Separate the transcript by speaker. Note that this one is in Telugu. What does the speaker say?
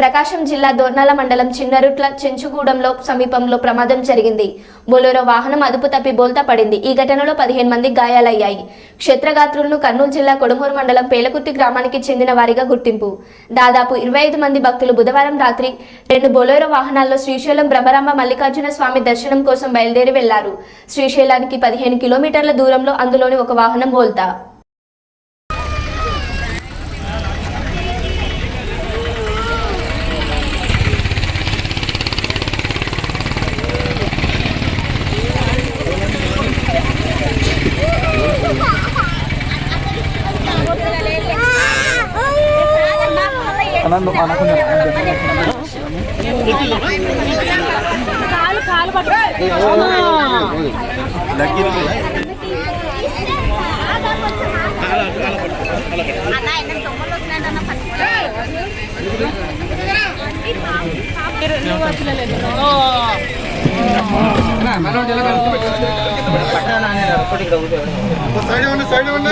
Speaker 1: ప్రకాశం జిల్లా దోర్నాల మండలం చిన్నరుట్ల చెంచుగూడెంలో సమీపంలో ప్రమాదం జరిగింది. బొలెరో వాహనం అదుపు తప్పి బోల్తా పడింది. ఈ ఘటనలో పదిహేను మంది గాయాలయ్యాయి. క్షేత్రగాత్రులను కర్నూలు జిల్లా కొడుమూరు మండలం పేలకుర్తి గ్రామానికి చెందిన వారిగా గుర్తింపు. దాదాపు ఇరవై ఐదు మంది భక్తులు బుధవారం రాత్రి రెండు బొలెరో వాహనాల్లో శ్రీశైలం భ్రమరాంబ మల్లికార్జున స్వామి దర్శనం కోసం బయలుదేరి వెళ్ళారు. శ్రీశైలానికి పదిహేను కిలోమీటర్ల దూరంలో అందులోని ఒక వాహనం బోల్తా.
Speaker 2: అనందు అనకుండా
Speaker 3: కాలు కాలు పట్టు
Speaker 2: సైడ్ ఇవ్వండి. సైడ్ ఇవ్వండి.